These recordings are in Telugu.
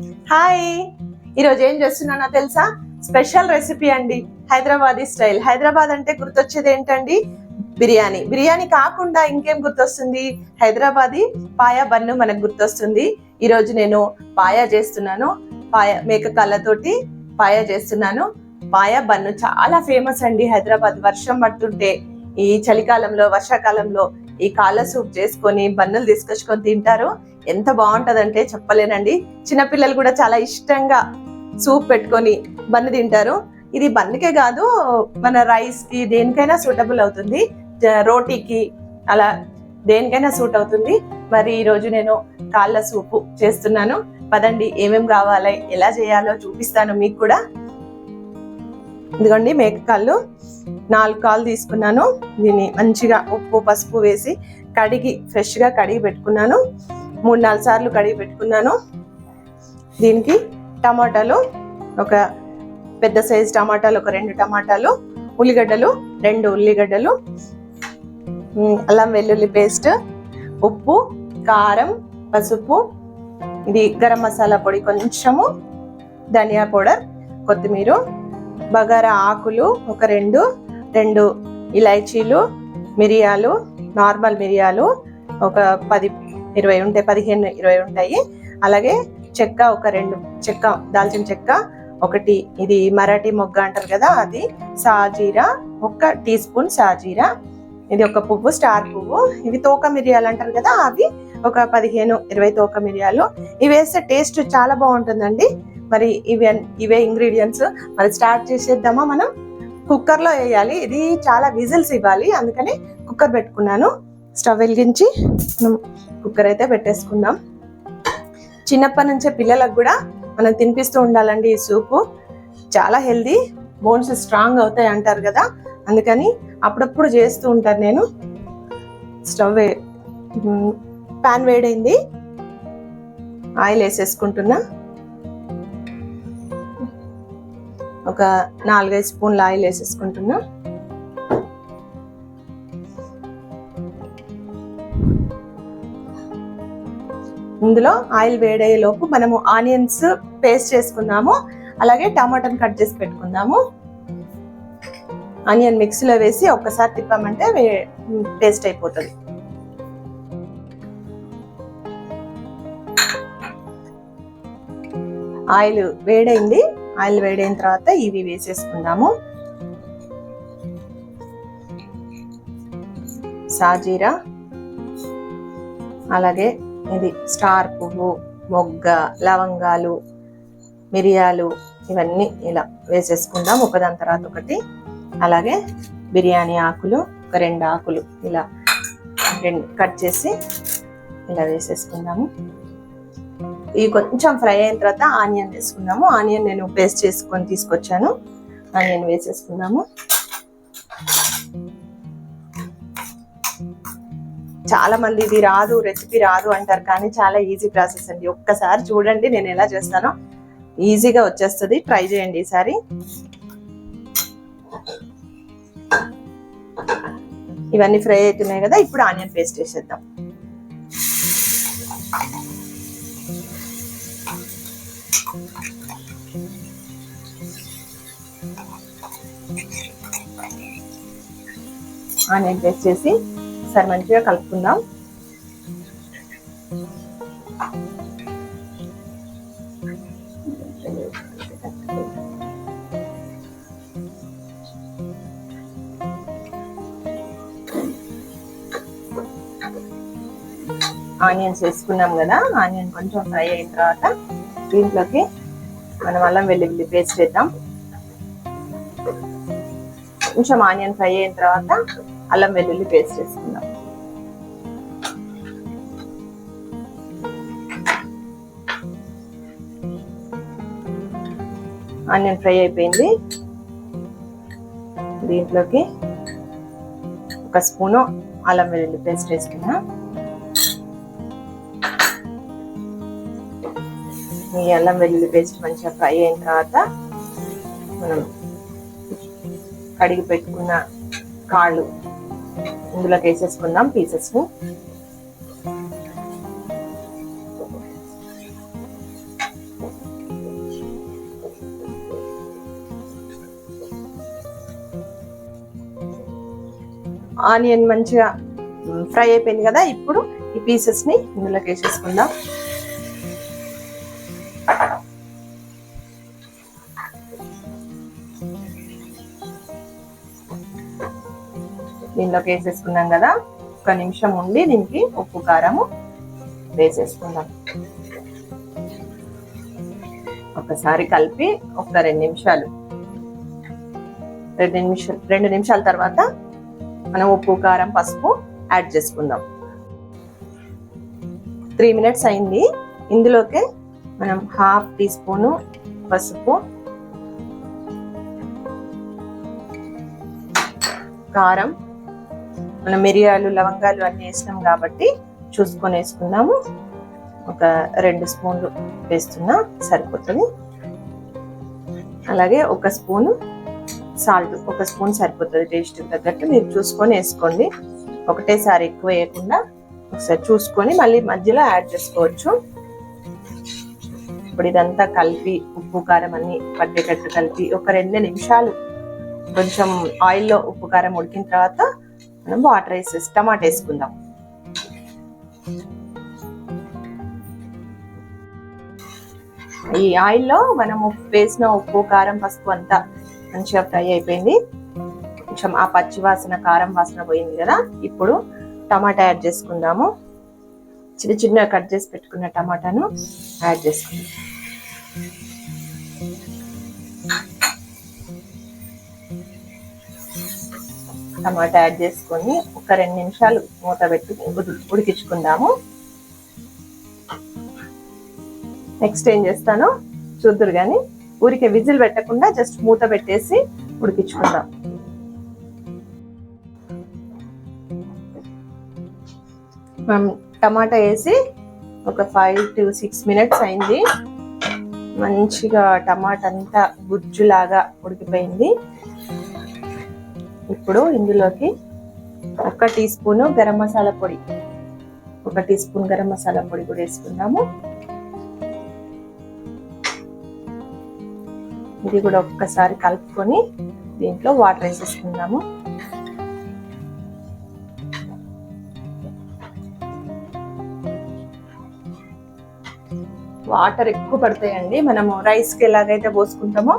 హాయ్. ఈరోజు ఏం చేస్తున్నానో తెలుసా? స్పెషల్ రెసిపీ అండి. హైదరాబాదీ స్టైల్. హైదరాబాద్ అంటే గుర్తొచ్చేది ఏంటండి? బిర్యానీ. బిర్యానీ కాకుండా ఇంకేం గుర్తొస్తుంది? హైదరాబాదీ పాయా బన్ను మనకు గుర్తొస్తుంది. ఈరోజు నేను పాయా చేస్తున్నాను. పాయ మేక కళ్ళతోటి పాయా చేస్తున్నాను. పాయా బన్ను చాలా ఫేమస్ అండి హైదరాబాద్. వర్షం పడుతుంటే ఈ చలికాలంలో వర్షాకాలంలో ఈ కాళ్ళ సూప్ చేసుకొని బన్నులు తీసుకొచ్చుకొని తింటారు. ఎంత బాగుంటదంటే చెప్పలేనండి. చిన్నపిల్లలు కూడా చాలా ఇష్టంగా సూప్ పెట్టుకొని బన్ను తింటారు. ఇది బన్నుకే కాదు మన రైస్కి దేనికైనా సూటబుల్ అవుతుంది. రోటీకి అలా దేనికైనా సూట్ అవుతుంది. మరి ఈరోజు నేను కాళ్ళ సూపు చేస్తున్నాను. పదండి ఏమేం కావాలి ఎలా చేయాలో చూపిస్తాను మీకు కూడా. ఇదిగోండి మేక కాళ్ళు. నాలుగు కాళ్ళు తీసుకున్నాను. దీన్ని మంచిగా ఉప్పు పసుపు వేసి కడిగి ఫ్రెష్గా కడిగి పెట్టుకున్నాను. మూడు నాలుగు సార్లు కడిగి పెట్టుకున్నాను. దీనికి టమాటాలు ఒక పెద్ద సైజు టమాటాలు ఒక రెండు టమాటాలు ఉల్లిగడ్డలు రెండు ఉల్లిగడ్డలు అల్లం వెల్లుల్లి పేస్ట్ ఉప్పు కారం పసుపు ఇది గరం మసాలా పొడి కొంచెము ధనియా పౌడర్ కొత్తిమీర బగారా ఆకులు ఒక రెండు రెండు ఇలైచీలు మిరియాలు నార్మల్ మిరియాలు ఒక పది ఇరవై ఉంటాయి పదిహేను ఇరవై ఉంటాయి. అలాగే చెక్క ఒక రెండు చెక్క దాల్చిన చెక్క ఒకటి. ఇది మరాఠీ మొగ్గ అంటారు కదా అది సాజీరా ఒక టీ స్పూన్ సాజీరా. ఇది ఒక పువ్వు స్టార్ పువ్వు. ఇవి తోక మిరియాలు అంటారు కదా అవి ఒక పదిహేను ఇరవై తోక మిరియాలు. ఇవి వేస్తే టేస్ట్ చాలా బాగుంటుందండి. మరి ఇవే ఇవే ఇంగ్రీడియంట్స్. మరి స్టార్ట్ చేసేద్దామా మనం? కుక్కర్లో వేయాలి. ఇది చాలా విజిల్స్ ఇవ్వాలి అందుకని కుక్కర్ పెట్టుకున్నాను. స్టవ్ వెలిగించి మనం కుక్కర్ అయితే పెట్టేసుకుందాం. చిన్నప్పటి నుంచే పిల్లలకు కూడా మనం తినిపిస్తూ ఉండాలండి ఈ సూపు. చాలా హెల్దీ బోన్స్ స్ట్రాంగ్ అవుతాయి అంటారు కదా. అందుకని అప్పుడప్పుడు చేస్తూ ఉంటాను నేను. స్టవ్ ప్యాన్ వేడైంది. ఆయిల్ వేసేసుకుంటున్నా. ఒక నాలుగైదు స్పూన్ల ఆయిల్ వేసేసుకుంటున్నా. ఇందులో ఆయిల్ వేడయ్యే లోపు మనము ఆనియన్స్ పేస్ట్ చేసుకుందాము. అలాగే టమాటాని కట్ చేసి పెట్టుకుందాము. ఆనియన్ మిక్సీలో వేసి ఒక్కసారి తిప్పామంటే పేస్ట్ అయిపోతుంది. ఆయిల్ వేడైంది. ఆయిల్ వేడైన తర్వాత ఇవి వేసేసుకుందాము. సాజీరా. అలాగే ఇది స్టార్ పువ్వు మొగ్గ లవంగాలు మిరియాలు ఇవన్నీ ఇలా వేసేసుకుందాం. ఒకదాని తర్వాత ఒకటి. అలాగే బిర్యానీ ఆకులు ఒక రెండు ఆకులు ఇలా రెండు కట్ చేసి ఇలా వేసేసుకుందాము. ఇవి కొంచెం ఫ్రై అయిన తర్వాత ఆనియన్ వేసుకుందాము. ఆనియన్ నేను పేస్ట్ చేసుకొని తీసుకొచ్చాను. ఆనియన్ వేసేసుకుందాము. చాలా మంది ఇది రాదు రెసిపీ రాదు అంటారు కానీ చాలా ఈజీ ప్రాసెస్ అండి. ఒక్కసారి చూడండి నేను ఎలా చేస్తానో. ఈజీగా వచ్చేస్తుంది. ట్రై చేయండి ఈసారి. ఇవన్నీ ఫ్రై అవుతున్నాయి కదా ఇప్పుడు ఆనియన్ పేస్ట్ వేసేద్దాం ఆనియన్ పేస్ట్ చేసి ఒకసారి మంచిగా కలుపుకుందాం. ఆనియన్స్ వేసుకున్నాం కదా ఆనియన్ కొంచెం ఫ్రై అయిన తర్వాత దీంట్లోకి మనం అల్లం వెల్లుల్లి పేస్ట్ వేద్దాం. కొంచెం ఆనియన్ ఫ్రై అయిన తర్వాత అల్లం వెల్లుల్లి పేస్ట్ వేసుకుందాం. ఆనియన్ ఫ్రై అయిపోయింది. దీంట్లోకి ఒక స్పూను అల్లం వెల్లుల్లి పేస్ట్ వేసుకున్నా. ఈ అల్లం వెల్లుల్లి పేస్ట్ మంచిగా ఫ్రై అయిన తర్వాత మనం కడిగి పెట్టుకున్న కాళ్ళు ఇందులోకి వేసేసుకుందాం పీసెస్ను. ఆనియన్ మంచిగా ఫ్రై అయిపోయింది కదా ఇప్పుడు ఈ పీసెస్ని ఇందులోకి వేసేసుకుందాం. దీనిలోకి వేసేసుకున్నాం కదా ఒక నిమిషం ఉండి దీనికి ఉప్పు కారము వేసేసుకుందాం. ఒకసారి కలిపి ఒక రెండు నిమిషాలు రెండు నిమిషాలు రెండు నిమిషాల తర్వాత మనం ఉప్పు కారం పసుపు యాడ్ చేసుకుందాం. త్రీ మినిట్స్ అయింది. ఇందులోకే మనం హాఫ్ టీ స్పూను పసుపు కారం మనం మిరియాలు లవంగాలు అన్ని వేసినాం కాబట్టి చూసుకొని వేసుకుందాము ఒక రెండు స్పూన్లు వేస్తున్నా సరిపోతుంది. అలాగే ఒక స్పూను సాల్ట్ ఒక స్పూన్ సరిపోతుంది టేస్ట్ తగ్గట్టు మీరు చూసుకొని వేసుకోండి. ఒకటేసారి ఎక్కువ వేయకుండా ఒకసారి చూసుకొని మళ్ళీ మధ్యలో యాడ్ చేసుకోవచ్చు. ఇప్పుడు ఇదంతా కలిపి ఉప్పు కారం అన్ని పట్టేటట్టు కలిపి ఒక రెండు నిమిషాలు కొంచెం ఆయిల్లో ఉప్పు కారం ఉడికిన తర్వాత మనం వాటర్ వేసేసి టమాటా వేసుకుందాం. ఈ ఆయిల్లో మనం వేసిన ఉప్పు కారం పసుపు అంతా మంచిగా ఫ్రై అయిపోయింది. కొంచెం ఆ పచ్చి వాసన కారం వాసన పోయింది కదా. ఇప్పుడు టమాటా యాడ్ చేసుకుందాము. చిన్న చిన్న కట్ చేసి పెట్టుకున్న టమాటాను యాడ్ చేసుకుందాం. టమాటా యాడ్ చేసుకొని ఒక రెండు నిమిషాలు మూత పెట్టి ఉడికించుకుందాము. నెక్స్ట్ ఏం చేస్తాను చూద్దరు కానీ ఊరికే విజిల్ పెట్టకుండా జస్ట్ మూత పెట్టేసి ఉడికించుకుందాం. మనం టమాటా వేసి ఒక ఫైవ్ టు సిక్స్ మినిట్స్ అయింది. మంచిగా టమాటా అంతా గుజ్జులాగా ఉడికిపోయింది. ఇప్పుడు ఇందులోకి ఒక టీ స్పూన్ గరం మసాలా పొడి. ఒక టీ స్పూన్ గరం మసాలా పొడి కూడా వేసుకుందాము. ఇది కూడా ఒక్కసారి కలుపుకొని దీంట్లో వాటర్ వేసేసుకుందాము. వాటర్ ఎక్కువ పడతాయండి. మనము రైస్కి ఎలాగైతే పోసుకుంటామో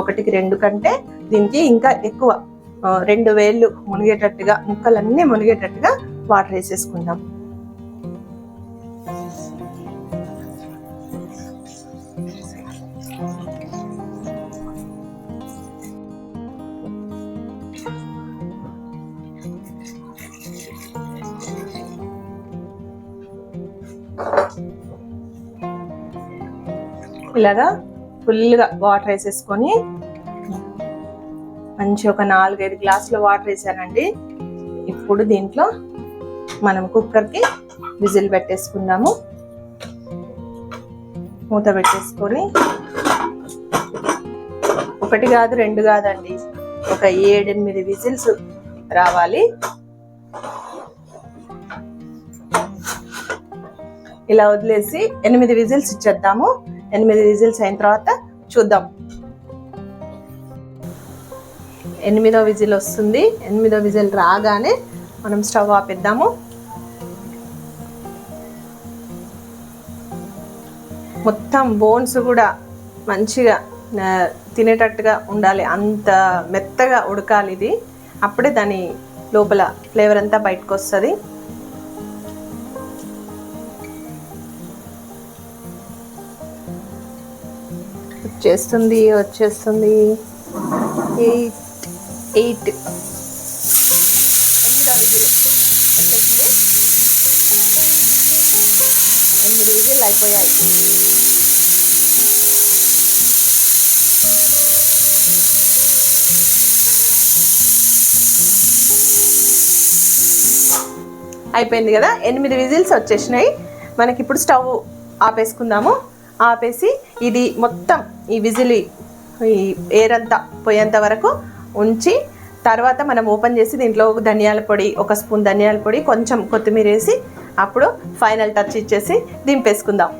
ఒకటికి రెండు కంటే దీనికి ఇంకా ఎక్కువ రెండు వేళ్ళు మునిగేటట్టుగా ముక్కలన్నీ మునిగేటట్టుగా వాటర్ వేసేసుకుందాం. ఇలాగా ఫుల్గా వాటర్ వేసేసుకొని మంచి ఒక నాలుగైదు గ్లాసుల వాటర్ వేసానండి. ఇప్పుడు దీంట్లో మనం కుక్కర్కి విజిల్ పెట్టేసుకుందాము. మూత పెట్టేసుకొని ఒకటి కాదు రెండు కాదండి. ఒక ఏడెనిమిది విజిల్స్ రావాలి. ఇలా వదిలేసి ఎనిమిది విజిల్స్ ఇచ్చేద్దాము. ఎనిమిది విజిల్స్ అయిన తర్వాత చూద్దాం. ఎనిమిదో విజిల్ వస్తుంది. ఎనిమిదో విజిల్ రాగానే మనం స్టవ్ ఆపిద్దాము. మొత్తం బోన్స్ కూడా మంచిగా తినేటట్టుగా ఉండాలి. అంత మెత్తగా ఉడకాలి ఇది. అప్పుడే దాని లోపల ఫ్లేవర్ అంతా బయటకు వస్తుంది. వచ్చేస్తుంది వచ్చేస్తుంది. ఎయిట్ ఎయిట్ ఎనిమిది విజిల్ వచ్చేసింది ఎనిమిది విజిల్ అయిపోయాయి అయిపోయింది కదా? ఎనిమిది విజిల్స్ వచ్చేసినాయి. మనకి ఇప్పుడు స్టవ్ ఆపేసుకుందాము. ఆపేసి ఇది మొత్తం ఈ విజిల్ ఈ ఏరంతా అంతా పోయేంత వరకు ఉంచి తర్వాత మనం ఓపెన్ చేసి దీంట్లో ధనియాల పొడి ఒక స్పూన్ ధనియాల పొడి కొంచెం కొత్తిమీర వేసి అప్పుడు ఫైనల్ టచ్ ఇచ్చేసి దింపేసుకుందాం.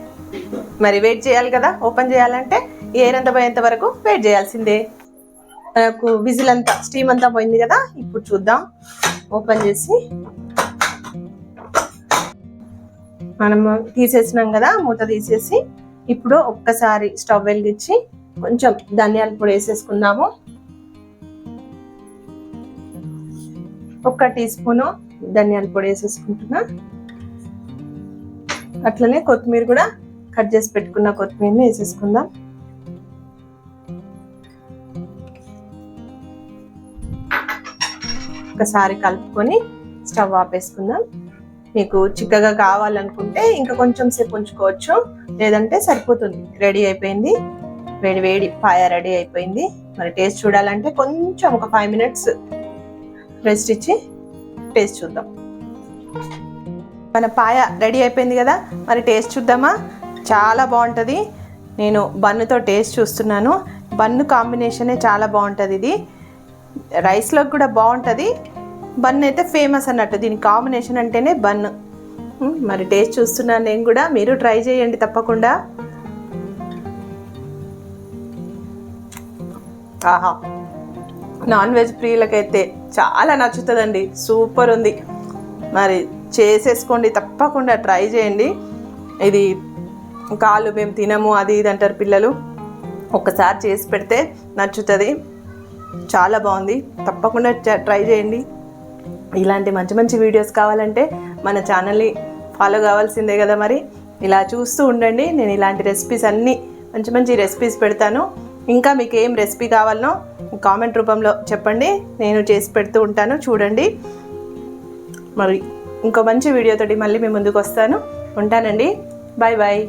మరి వెయిట్ చేయాలి కదా ఓపెన్ చేయాలంటే ఏరంత అంతా పోయేంత వరకు వెయిట్ చేయాల్సిందే. మనకు విజిల్ అంతా స్టీమ్ అంతా పోయింది కదా ఇప్పుడు చూద్దాం. ఓపెన్ చేసి మనము తీసేసినాం కదా మూత తీసేసి ఇప్పుడు ఒక్కసారి స్టవ్ వెలిగించి కొంచెం ధనియాల పొడి వేసేసుకుందాము. ఒక్క టీ స్పూను ధనియాల పొడి వేసేసుకుంటున్నా. అట్లనే కొత్తిమీర కూడా కట్ చేసి పెట్టుకున్న కొత్తిమీరని వేసేసుకుందాం. ఒకసారి కలుపుకొని స్టవ్ ఆపేసుకుందాం. మీకు చిక్కగా కావాలనుకుంటే ఇంకా కొంచెం సేపు ఉంచుకోవచ్చు. లేదంటే సరిపోతుంది. రెడీ అయిపోయింది. వేడి వేడి పాయ రెడీ అయిపోయింది. మరి టేస్ట్ చూడాలంటే కొంచెం ఒక ఫైవ్ మినిట్స్ రెస్ట్ ఇచ్చి టేస్ట్ చూద్దాం. మన పాయ రెడీ అయిపోయింది కదా? మరి టేస్ట్ చూద్దామా? చాలా బాగుంటుంది. నేను బన్నుతో టేస్ట్ చూస్తున్నాను. బన్ను కాంబినేషనే చాలా బాగుంటుంది ఇది. రైస్లోకి కూడా బాగుంటుంది. బన్ అయితే ఫేమస్ అన్నట్టు. దీని కాంబినేషన్ అంటేనే బన్. మరి టేస్ట్ చూస్తున్నాను నేను కూడా. మీరు ట్రై చేయండి తప్పకుండా. ఆహా. నాన్ వెజ్ ప్రియులకైతే చాలా నచ్చుతుందండి. సూపర్ ఉంది. మరి చేసేసుకోండి తప్పకుండా. ట్రై చేయండి. ఇది కాళ్ళు మేము తినము అది ఇది అంటారు పిల్లలు. ఒక్కసారి చేసి పెడితే నచ్చుతుంది. చాలా బాగుంది. తప్పకుండా ట్రై చేయండి. ఇలాంటి మంచి మంచి వీడియోస్ కావాలంటే మన ఛానల్ని ఫాలో కావాల్సిందే కదా మరి. ఇలా చూస్తూ ఉండండి. నేను ఇలాంటి రెసిపీస్ అన్నీ మంచి మంచి రెసిపీస్ పెడతాను. ఇంకా మీకు ఏం రెసిపీ కావాలనో కామెంట్ రూపంలో చెప్పండి. నేను చేసి పెడుతూ ఉంటాను. చూడండి. మరి ఇంకో మంచి వీడియోతోటి మళ్ళీ మీ ముందుకు వస్తాను. ఉంటానండి. Bye bye